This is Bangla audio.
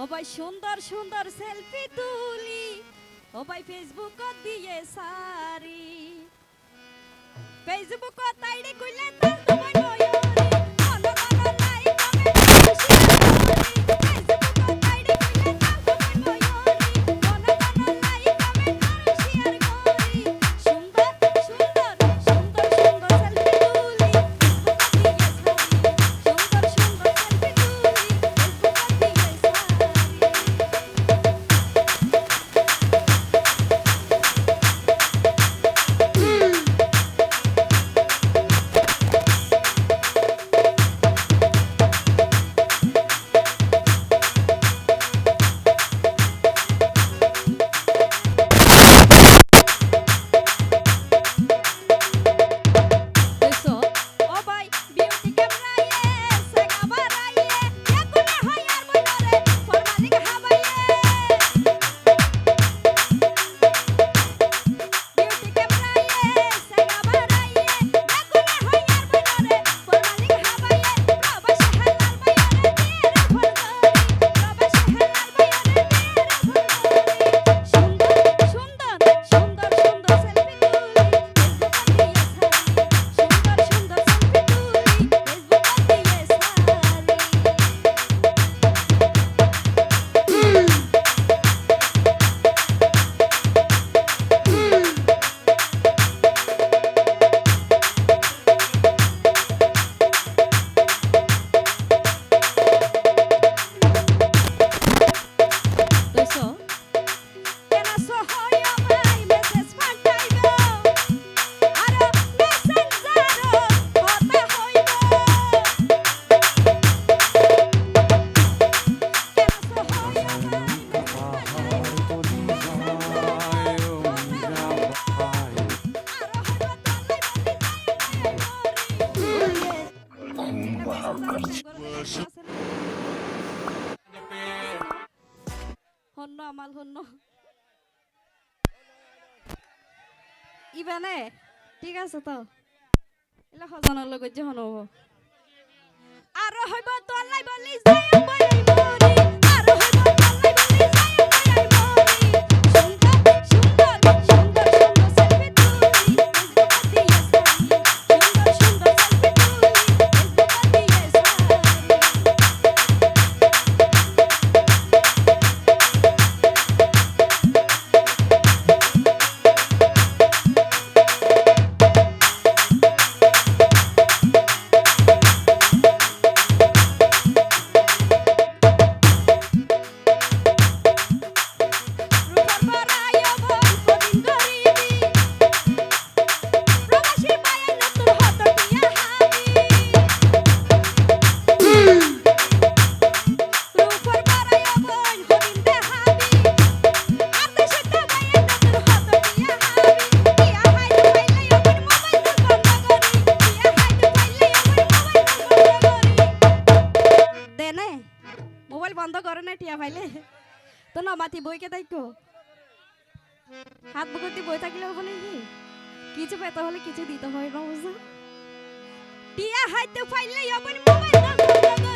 ও ভাই সুন্দর সুন্দর সেলফি তুলি। ও ভাই ফেসবুক দিয়ে সারি। ফেসবুক তাইড়ে কইলে হন্য, আমাল হন্য। ইবানে, ঠিক আছে তো? এলা হজনের লগত যে হন আরও হইব তোলাই বলি যে বলি মরি মোবাইল বন্ধ করে না, টিয়া ভাইলে। তো না, মাতি বইকে দেখো। হাত বুকুতি বই থাকলে ওখানে কি কিছু পেতে হলে কিছু দিতে হয় না বুঝলো টিয়া হাইতে ফাইলে মোবাইল